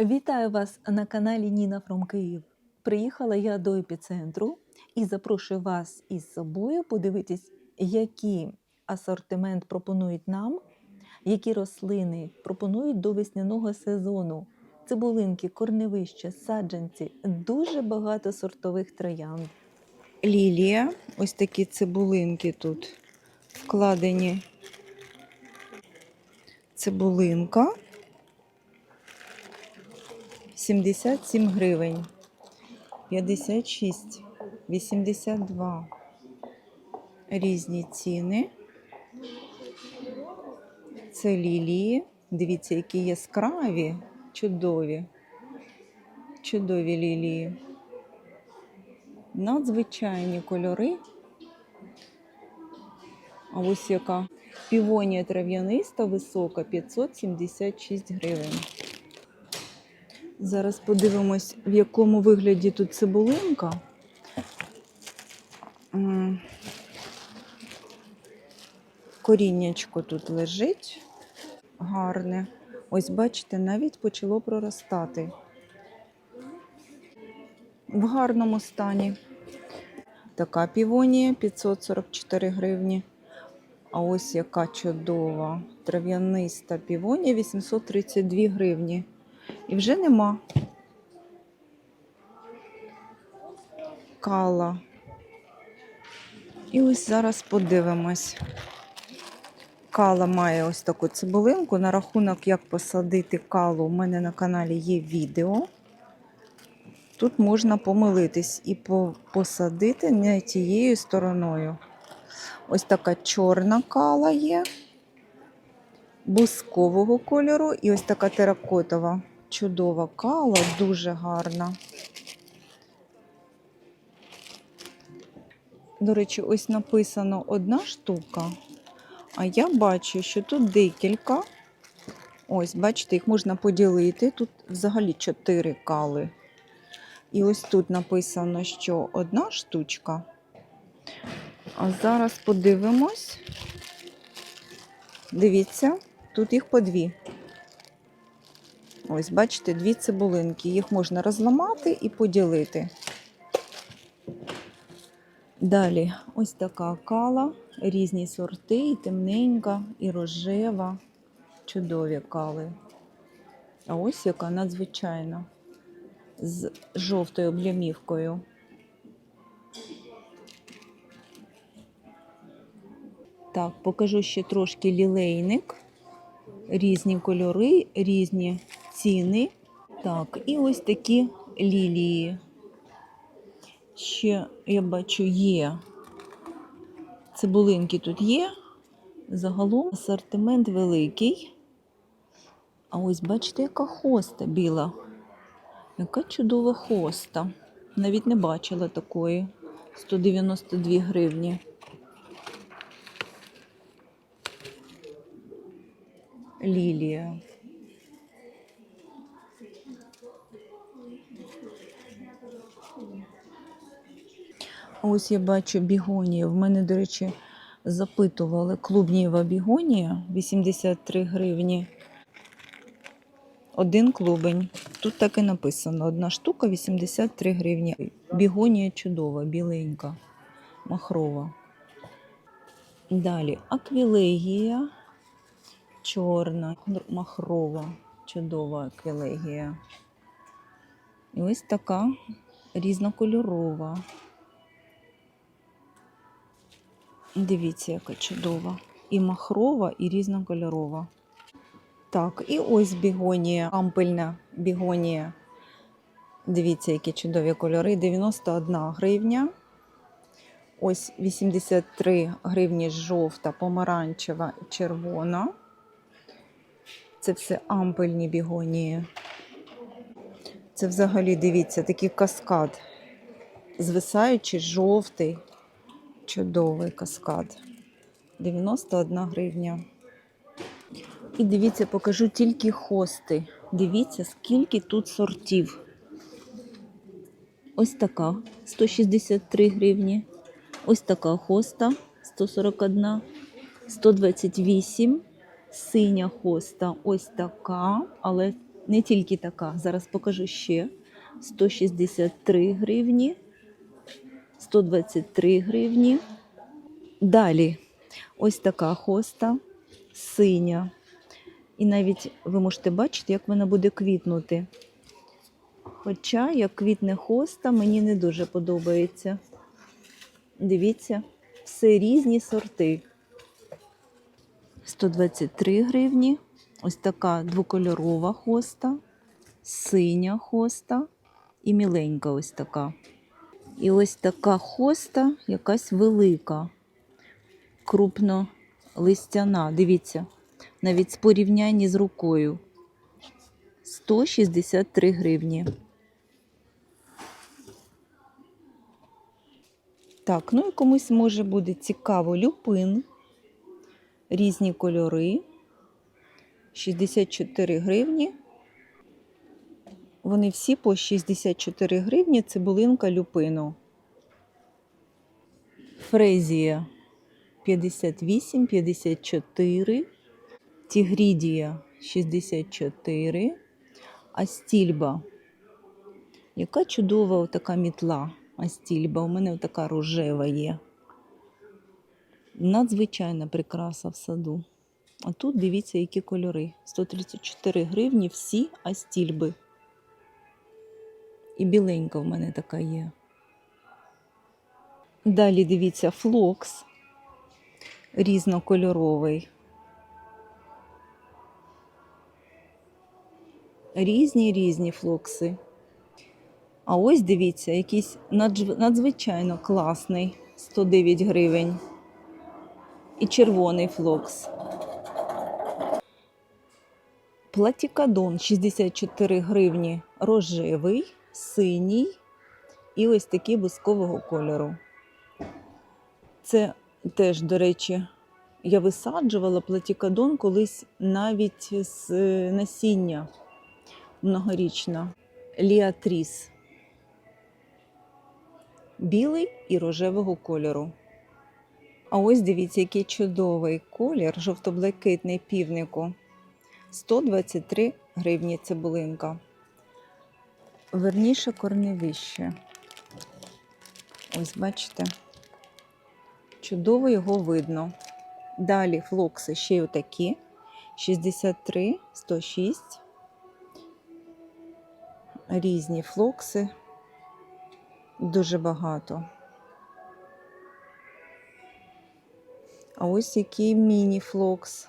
Вітаю вас на каналі Ніна Фром Київ. Приїхала я до епіцентру і запрошую вас із собою подивитись, який асортимент пропонують нам, які рослини пропонують до весняного сезону. Цибулинки, корневища, саджанці, дуже багато сортових троянд. Лілія. Ось такі цибулинки тут вкладені. Цибулинка. 77 гривень. 56, 82. Різні ціни. Це лілії. Дивіться, які яскраві, чудові. Чудові лілії надзвичайні кольори. А ось яка півонія трав'яниста висока 576 гривень. Зараз подивимось, в якому вигляді тут цибулинка. Коріннячко тут лежить гарне. Ось, бачите, навіть почало проростати. В гарному стані. Така півонія 544 гривні. А ось яка чудова трав'яниста півонія 832 гривні. І вже нема. Кала. І ось зараз подивимось. Кала має ось таку цибулинку. На рахунок, як посадити калу, у мене на каналі є відео. Тут можна помилитись і посадити не тією стороною. Ось така чорна кала є, бускового кольору, і ось така теракотова. Чудова кала, дуже гарна. До речі, ось написано одна штука, а я бачу, що тут декілька. Ось, бачите, їх можна поділити. Тут взагалі чотири кали. І ось тут написано, що одна штучка. А зараз подивимось. Дивіться, тут їх по дві. Ось, бачите, дві цибулинки. Їх можна розламати і поділити. Далі, ось така кала, різні сорти, і темненька, і рожева. Чудові кали. А ось яка надзвичайна з жовтою облямівкою. Так, покажу ще трошки лілейник. Різні кольори, різні ціни. Так, і ось такі лілії. Ще, я бачу, є. Цибулинки тут є. Загалом асортимент великий. А ось бачите, яка хоста біла. Яка чудова хоста. Навіть не бачила такої. 192 гривні. Лілія. Ось я бачу бігонію. В мене, до речі, запитували клубнієва бігонія 83 гривні. Один клубень. Тут так і написано: одна штука 83 гривні. Бігонія чудова, біленька, махрова. Далі аквілегія чорна, махрова, чудова аквілегія. І ось така різнокольорова. Дивіться, яка чудова. І махрова, і різнокольорова. Так, і ось бігонія, ампельна бігонія. Дивіться, які чудові кольори. 91 гривня. Ось 83 гривні жовта, помаранчева червона. Це все ампельні бігонії. Це взагалі, дивіться, такий каскад. Звисаючий жовтий, чудовий каскад. 91 гривня. І дивіться, покажу тільки хости. Дивіться, скільки тут сортів. Ось така 163 гривні. Ось така хоста 141, 128. Синя хоста ось така, але Не тільки така. Зараз покажу ще. 163 гривні, 123 гривні. Далі ось така хоста синя. І навіть ви можете бачити, як вона буде квітнути. Хоча, як квітне хоста, мені не дуже подобається. Дивіться, все різні сорти. 123 гривні. Ось така двокольорова хоста, синя хоста і міленька ось така. І ось така хоста, якась велика, крупнолистяна. Дивіться, навіть з порівнянні з рукою. 163 гривні. Так, ну і комусь може буде цікаво люпин. Різні кольори. 64 гривні. Вони всі по 64 гривні. Цибулинка люпину. Фрезія 58, 54. Тігрідія 64. Астільба. Яка чудова така мітла. Астільба. У мене така рожева є. Надзвичайна прикраса в саду. А тут дивіться, які кольори. 134 гривні всі астільби. І біленька в мене така є. Далі дивіться флокс різнокольоровий. Різні різні флокси. А ось дивіться, якийсь надзвичайно класний 109 гривень. І червоний флокс. Платікадон 64 гривні рожевий, синій і ось такий бускового кольору. Це теж, до речі, я висаджувала платікадон колись навіть з е, насіння многорічна. Ліатріс. Білий і рожевого кольору. А ось дивіться, який чудовий колір жовто-блакитний півнику. 123 гривні цибулинка. Верніше корневище. Ось бачите. Чудово його видно. Далі флокси ще й отакі. 63, 106. Різні флокси. Дуже багато. А ось який міні-флокс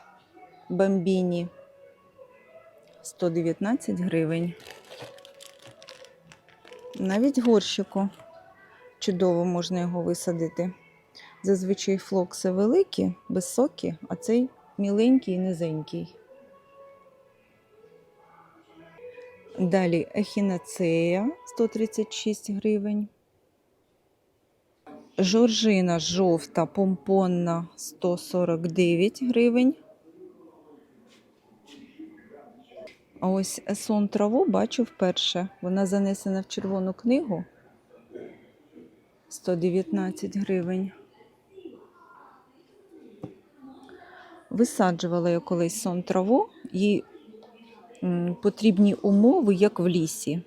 бамбіні. 119 гривень. Навіть горщику чудово можна його висадити. Зазвичай флокси великі, високі, а цей міленький і низенький. Далі ехінацея 136 гривень. Жоржина жовта помпонна 149 гривень. А ось есон траву бачу вперше. Вона занесена в червону книгу. 119 гривень. Висаджувала я колись сон траву, їй потрібні умови, як в лісі.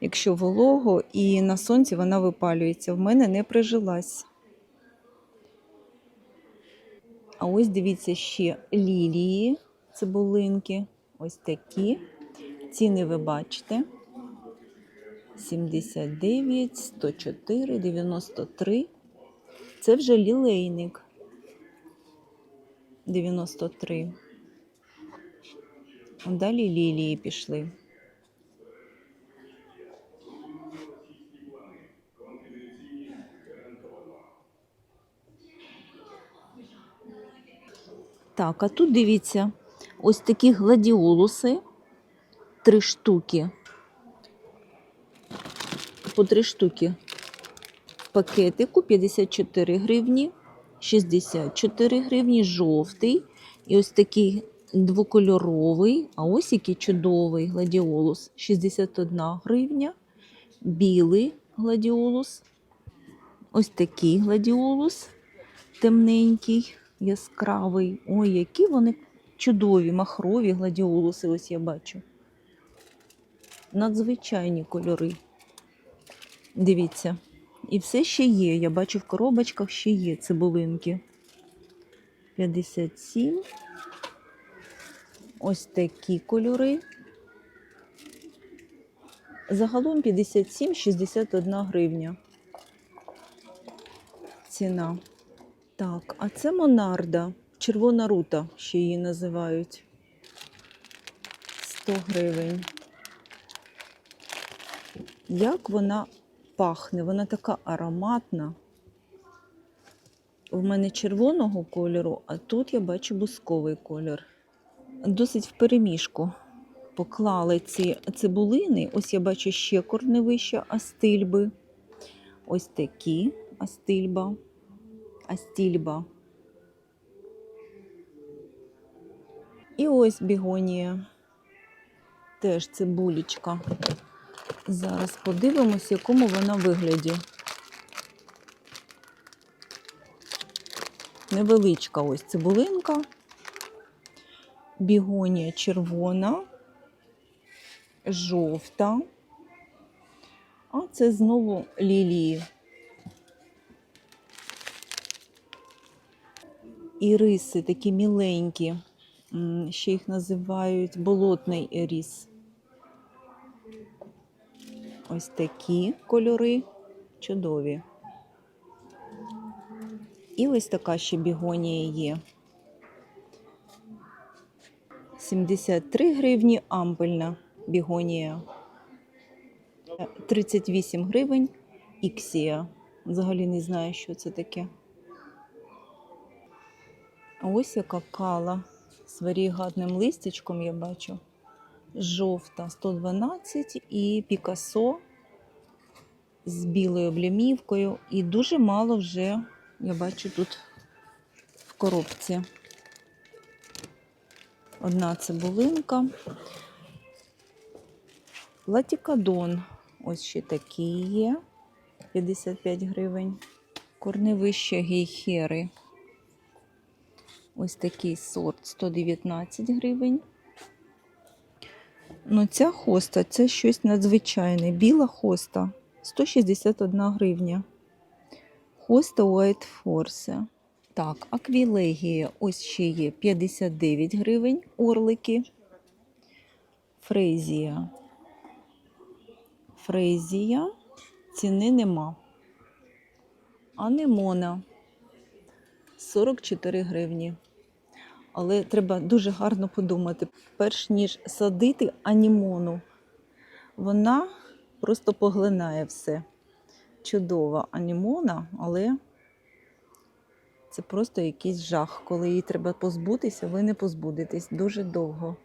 Якщо волого і на сонці вона випалюється, в мене не прижилась. А ось дивіться ще лілії, цибулинки. Ось такі. Ціни ви бачите. 79, 104, 93. Це вже лілейник. 93. Далі лілії пішли. Так, а тут дивіться, ось такі гладіолуси. Три штуки. По три штуки. Пакетику 54 гривні, 64 гривні, жовтий. І ось такий двокольоровий, а ось який чудовий гладіолус 61 гривня, білий гладіолус, ось такий гладіолус темненький, яскравий. Ой, які вони чудові, махрові гладіолуси, ось я бачу. надзвичайні кольори. Дивіться. І все ще є. Я бачу в коробочках ще є цибулинки. 57. Ось такі кольори. Загалом 57-61 гривня. Ціна. Так, а це Монарда. Червона рута, ще її називають. 100 гривень. Як вона пахне? Вона така ароматна. В мене червоного кольору, а тут я бачу бусковий колір. Досить вперемішку поклали ці цибулини. Ось я бачу ще корневища астильби. Ось такі астильба. Астільба. І ось бігонія. Теж цибулечка. Зараз подивимось, в якому вона вигляді. Невеличка ось цибулинка. Бігонія червона, жовта. А це знову лілії. Іриси такі міленькі. Ще їх називають болотний ірис. Ось такі кольори чудові. І ось така ще бігонія є. 73 гривні ампельна бігонія. 38 гривень іксія. Взагалі не знаю, що це таке. Ось яка кала з варігатним листячком, я бачу. Жовта 112 і Пікасо з білою облямівкою. І дуже мало вже, я бачу, тут в коробці. Одна цибулинка. Латікадон. Ось ще такі є. 55 гривень. Корневище гейхери. Ось такий сорт 119 гривень. Ну, ця хоста це щось надзвичайне. Біла хоста 161 гривня. Хоста White Force. Так, аквілегія ось ще є 59 гривень орлики. Фрезія. Фрезія. Ціни нема. Анемона 44 гривні. Але треба дуже гарно подумати, перш ніж садити анімону, вона просто поглинає все. Чудова анімона, але це просто якийсь жах. Коли її треба позбутися, ви не позбудетесь дуже довго.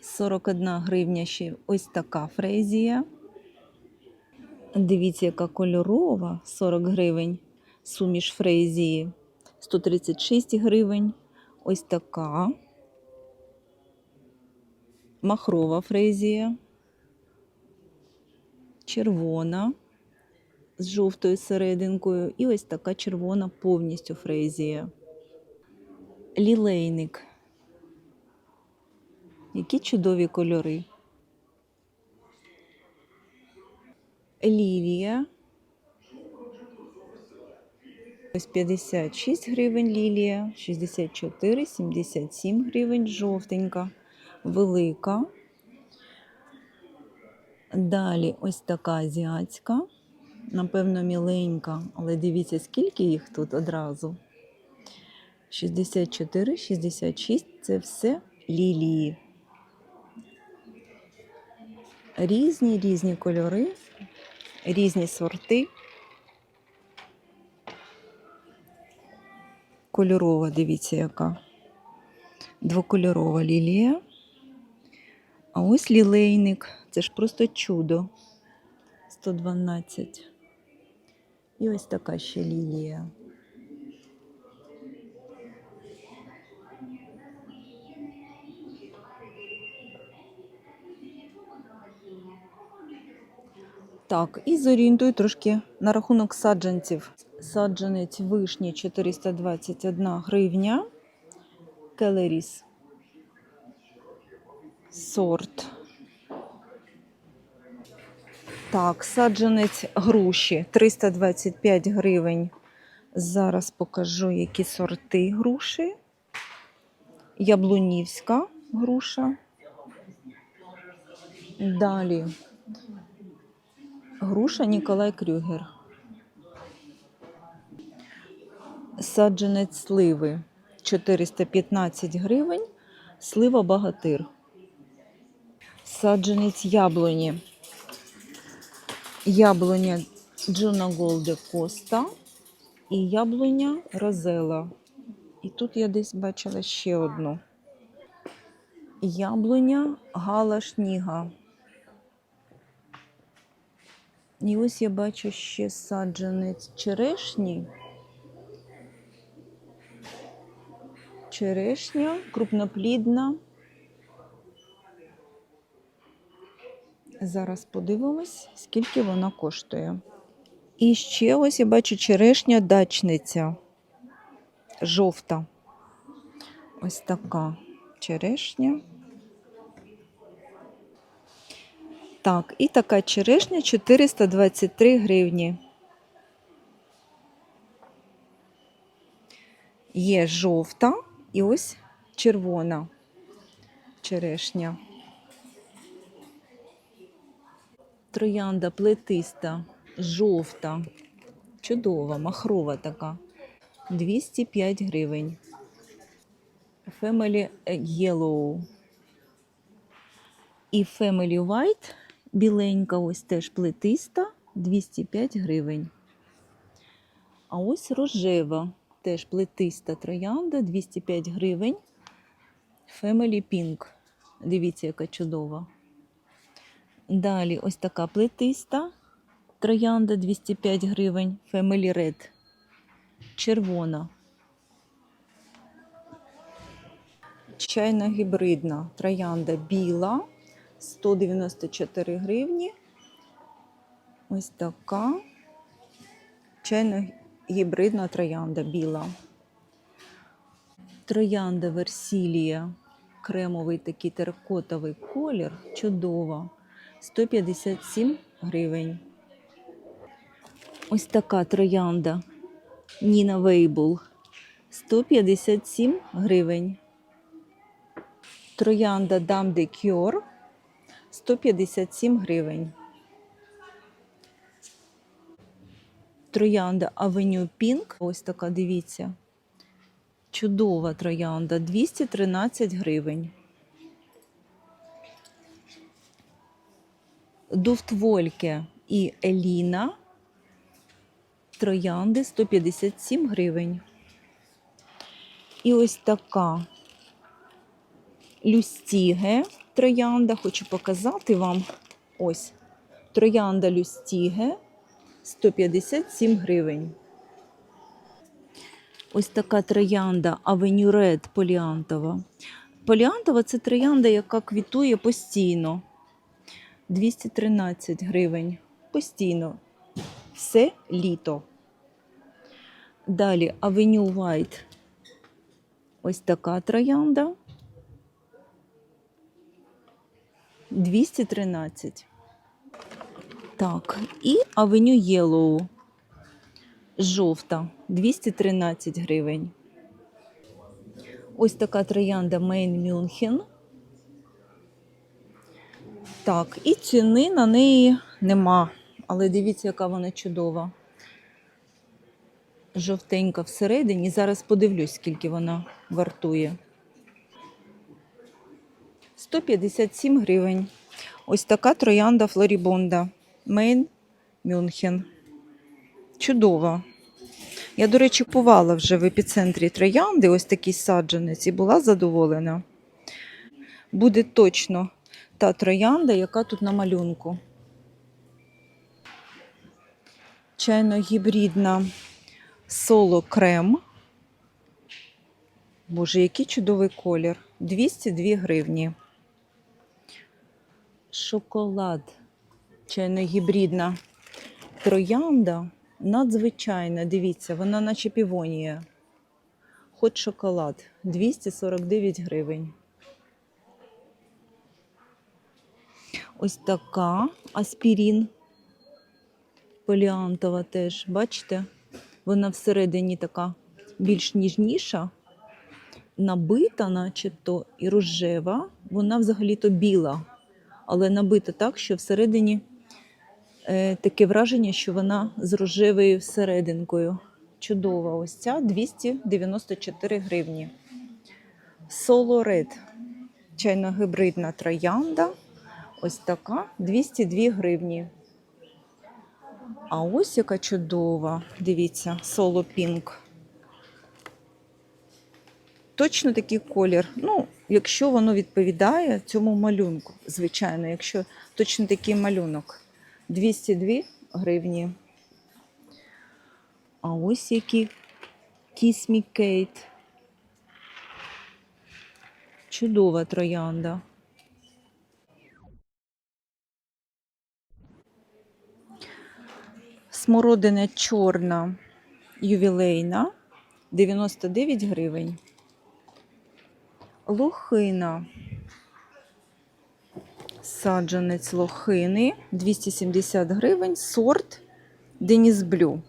41 гривня ще ось така фрезія. Дивіться, яка кольорова 40 гривень. Суміш фрезії 136 гривень. Ось така. Махрова фрезія. Червона з жовтою серединкою. І ось така червона повністю фрезія. Лілейник. Які чудові кольори. Лілія. Ось 56 гривень лілія, 64, 77 гривень жовтенька, велика. Далі ось така азіатська, напевно, міленька, але дивіться, скільки їх тут одразу. 64, 66 це все лілії. Різні різні кольори, різні сорти. Кольорова, дивіться, яка. Двокольорова лілія. А ось лілейник. Це ж просто чудо. 112. І ось така ще лілія. Так, і зорієнтую трошки на рахунок саджанців. Саджанець вишні 421 гривня. Келеріс сорт. Так, саджанець груші 325 гривень. Зараз покажу, які сорти груші. Яблунівська груша. Далі груша Ніколай Крюгер. Саджанець сливи 415 гривень. Слива багатир. Саджанець яблуні. Яблуня Джона Голде Коста і яблуня Розела. І тут я десь бачила ще одну. Яблуня Гала Шніга. І ось я бачу ще саджанець черешні. Черешня крупноплідна. Зараз подивимось, скільки вона коштує. І ще ось я бачу черешня дачниця. Жовта. Ось така черешня. Так, і така черешня 423 гривні. Є жовта і ось червона черешня. Троянда плетиста, жовта, чудова, махрова така. 205 гривень. Family Yellow. І Family White біленька, ось теж плетиста, 205 гривень. А ось рожева, теж плетиста троянда, 205 гривень. Family Pink. Дивіться, яка чудова. Далі ось така плетиста троянда 205 гривень. Family Red. Червона. Чайна гібридна троянда біла 194 гривні. Ось така. Чайна гібридна троянда біла. Троянда Версілія. Кремовий такий теракотовий колір. Чудова. 157 гривень. Ось така троянда Ніна Вейбл 157 гривень. Троянда Дам де Кьор 157 гривень. Троянда Авеню Пінк. Ось така, дивіться. Чудова троянда 213 гривень. Дуфтвольке і Еліна. Троянди 157 гривень. І ось така люстіге троянда. Хочу показати вам. Ось. Троянда люстіге 157 гривень. Ось така троянда Avenue поліантова. Поліантова це троянда, яка квітує постійно. 213 гривень. Постійно. Все літо. Далі Avenue White. Ось така троянда. 213. Так, і Avenue Yellow. Жовта 213 гривень. Ось така троянда Мейн Мюнхен. Так, і ціни на неї нема. Але дивіться, яка вона чудова. Жовтенька всередині. Зараз подивлюсь, скільки вона вартує. 157 гривень. Ось така троянда Флорібонда. Мейн Мюнхен. Чудова. Я, до речі, купувала вже в епіцентрі троянди, ось такий саджанець, і була задоволена. Буде точно та троянда, яка тут на малюнку. Чайно-гібридна соло крем. Боже, який чудовий колір. 202 гривні. Шоколад. Чайно-гібридна троянда. Надзвичайна, дивіться, вона наче півонія. Хот шоколад 249 гривень. Ось така аспірін. Поліантова теж, бачите? Вона всередині така більш ніжніша, набита, начебто, і рожева. Вона взагалі-то біла, але набита так, що всередині таке враження, що вона з рожевою всерединкою. Чудова ось ця 294 гривні. Соло Red. Чайно-гибридна троянда. Ось така 202 гривні. А ось яка чудова. Дивіться, соло пінк. Точно такий колір. Ну, якщо воно відповідає цьому малюнку. Звичайно, якщо точно такий малюнок. 202 гривні. А ось які Kiss Me Kate. Чудова троянда. Смородина чорна ювілейна 99 гривень. Лохина. Саджанець лохини 270 гривень. Сорт Деніс Блю.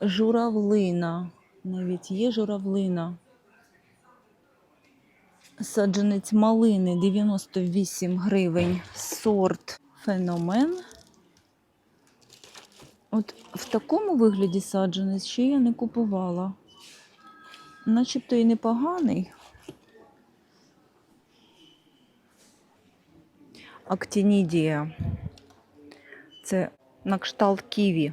Журавлина. Навіть є журавлина. Саджанець малини 98 гривень. Сорт феномен. От в такому вигляді саджанець ще я не купувала. Начебто і непоганий. Актінідія. Це на кшталт ківі.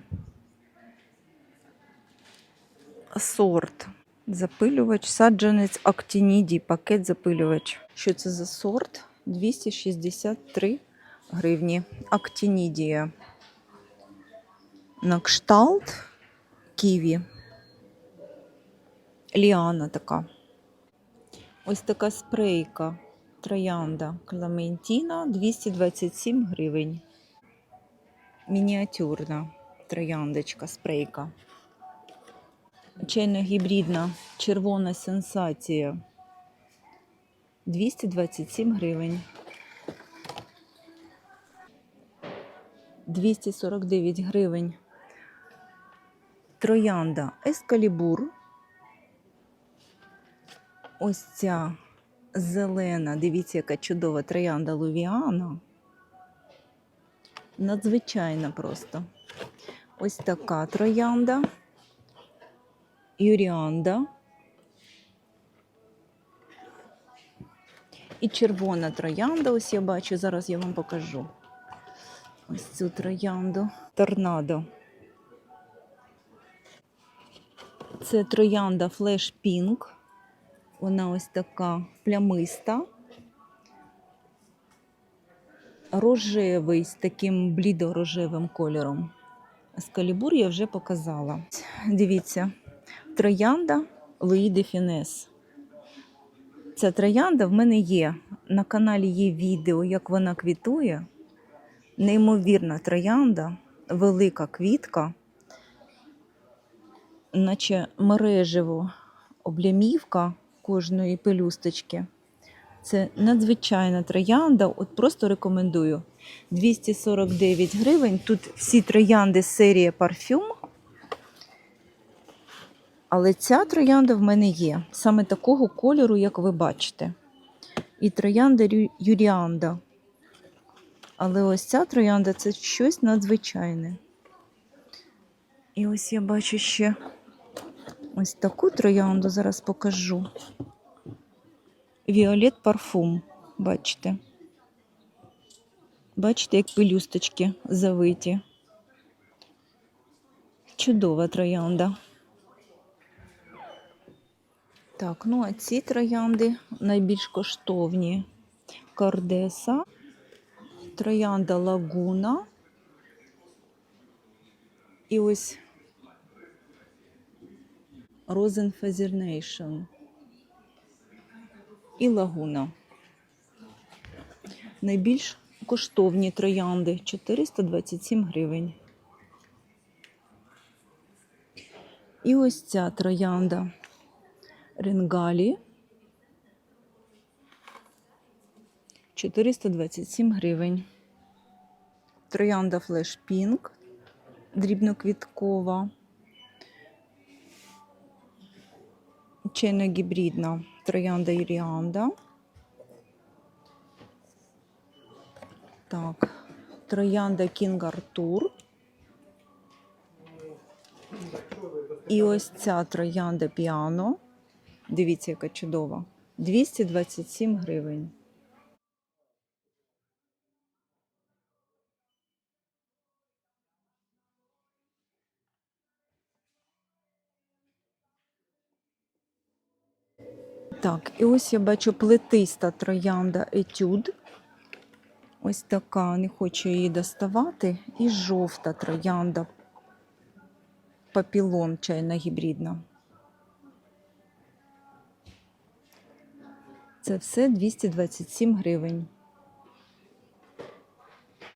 Сорт. Запилювач, саджанець Актінідій, пакет запилювач. Що це за сорт? 263 гривні. Актінідія. На кшталт ківі. Ліана така. Ось така спрейка. Троянда Кламентіна 227 гривень. Мініатюрна трояндочка, спрейка. Чайно-гібридна червона сенсація 227 гривень. 249 гривень. Троянда Ескалібур. Ось ця зелена, дивіться, яка чудова троянда Лувіана. Надзвичайна просто. Ось така троянда. Юріанда. І червона троянда. Ось я бачу, зараз я вам покажу. Ось цю троянду. Торнадо. Це троянда Flash Pink. Вона ось така плямиста. Рожевий з таким блідо-рожевим кольором. Скалібур я вже показала. Дивіться, троянда Луї де Фінес. Ця троянда в мене є. На каналі є відео, як вона квітує. Неймовірна троянда, велика квітка, наче мережево облямівка кожної пелюсточки. Це надзвичайна троянда. От просто рекомендую. 249 гривень. Тут всі троянди серія парфюм. Але ця троянда в мене є. Саме такого кольору, як ви бачите. І троянда Юріанда. Але ось ця троянда це щось надзвичайне. І ось я бачу ще ось таку троянду, зараз покажу. Віолет парфум, бачите. Бачите, як пелюсточки завиті. Чудова троянда. Так, ну а ці троянди найбільш коштовні. Кардеса, троянда Лагуна. І ось Розенфазірнейшн і Лагуна. Найбільш коштовні троянди 427 гривень. І ось ця троянда Ренгалі 427 гривень. Троянда Флеш Пінк дрібноквіткова. Чайно-гібридна троянда Іріанда. Так, троянда Кінг Артур. І ось ця троянда Піано. Дивіться, яка чудова. 227 гривень. Так, і ось я бачу плетиста троянда етюд. Ось така, не хочу її доставати. І жовта троянда папілон чайна гібридна. Це все 227 гривень.